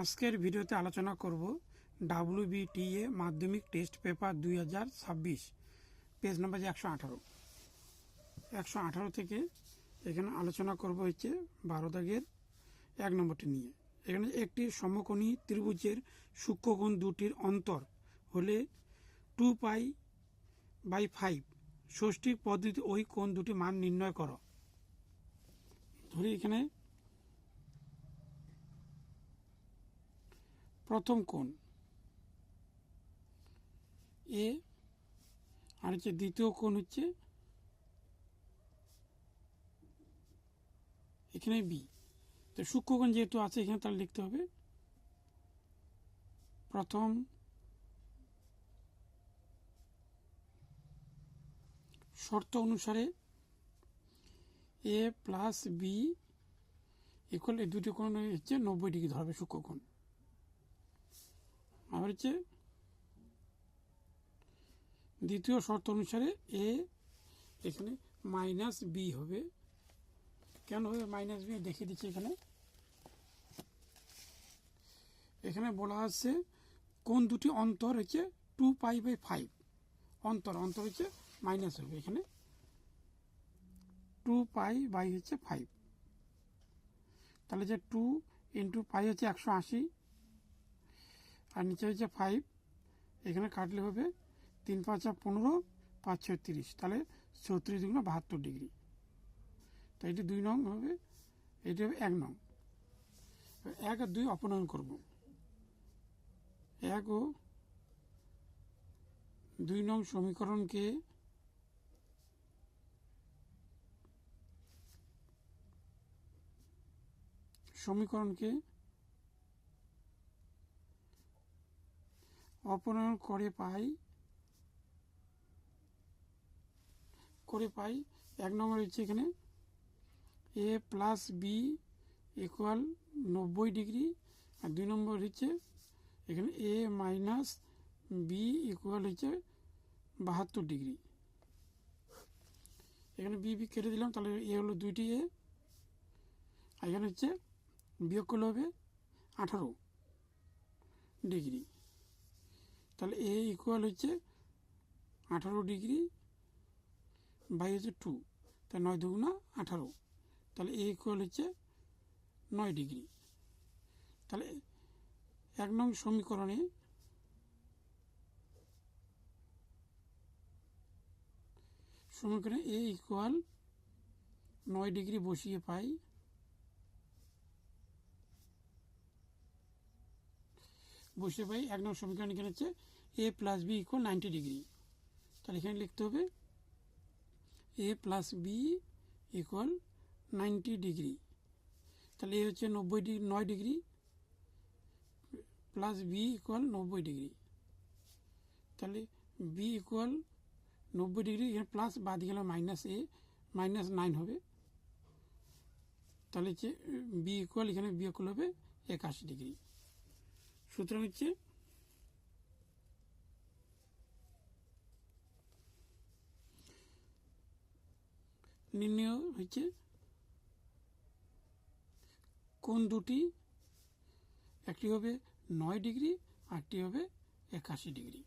আজকের ভিডিওতে আলোচনা করব ডাব্লিউবিটিএ মাধ্যমিক টেস্ট পেপার দুই হাজার ছাব্বিশ, পেজ নাম্বার যে একশো আঠারো। একশো আঠারো থেকে এখানে আলোচনা করব হচ্ছে বারো দাগের এক নম্বরটি নিয়ে। এখানে একটি সমকোণী ত্রিভুজের সূক্ষ্মকোণ দুটির অন্তর হলে টু পাই বাই ফাইভ ষষ্ঠী পদ্ধতি ওই কোণ দুটি মান নির্ণয় করো। ধরি এখানে প্রথম কোণ। এ, আর হচ্ছে দ্বিতীয় কোণ হচ্ছে এখানে বি। তো সূক্ষ্মকোণ যেহেতু আছে, এখানে তাহলে লিখতে হবে প্রথম শর্ত অনুসারে এ প্লাস বি ইকুয়াল এই দুটি কোণ হচ্ছে নব্বই ডিগ্রি ধরবে সূক্ষ্মকোণ আবার হচ্ছে দ্বিতীয় শর্ত অনুসারে এ এখানে মাইনাস বি হবে। কেন হবে? মাইনাস বি দেখিয়ে দিচ্ছি এখানে। এখানে বলা আছে কোন দুটি অন্তর হচ্ছে টু পাই বাই ফাইভ। অন্তর অন্তর হচ্ছে মাইনাস হবে এখানে। টু পাই বাই হচ্ছে ফাইভ। তাহলে যে টু ইন্টু পাই হচ্ছে একশো আশি। আর নিচে হচ্ছে ফাইভ এখানে কাটলে হবে তিন পাঁচা পনেরো, পাঁচ ছয় তিরিশ, তাহলে চৌত্রিশ দুগুণ বাহাত্তর ডিগ্রি। তো এটি দুই নং হবে, এটি হবে এক নং। এক আর দুই অপনয়ন করব। এক ও দুই নং সমীকরণকে সমীকরণকে অপনয়ন করে পাই করে পাই, এক নম্বর হচ্ছে এখানে এ প্লাস বি ইকুয়াল নব্বই ডিগ্রি আর দুই নম্বর হচ্ছে এখানে এ মাইনাস বি ইকুয়াল হচ্ছে বাহাত্তর ডিগ্রি এখানে বি বি কেটে দিলাম, তাহলে এ হলো দুইটি এ আর এখানে হচ্ছে বিয়োগ করলে হবে আঠারো ডিগ্রি তাহলে এ ইকুয়াল হচ্ছে আঠারো ডিগ্রি বাই হচ্ছে টু তাই নয় দুগুণা আঠারো। তাহলে এ ইকুয়াল হচ্ছে নয় ডিগ্রি। তাহলে এক নং সমীকরণে সমীকরণে এ ইকুয়াল নয় ডিগ্রি বসিয়ে পাই বসিয়ে পাই এক নম্বর সমীকরণ এখানে হচ্ছে A plus B equal ninety degree তাহলে এখানে লিখতে হবে A plus B equal ninety degree তাহলে এ হচ্ছে নব্বই ডিগ্রি, নয় ডিগ্রি প্লাস বি ইকুয়াল নব্বই ডিগ্রি। তাহলে বি ইকুয়াল নব্বই ডিগ্রি, এখানে প্লাস বাদ গেল মাইনাস এ মাইনাস নাইন হবে। তাহলে হচ্ছে বি ইকুয়াল এখানে বিয়োগ হবে একাশি ডিগ্রি। সুতরাং হচ্ছে নির্ণয় হচ্ছে কোন দুটি একটি হবে নয় ডিগ্রি আরটি হবে একাশি ডিগ্রি।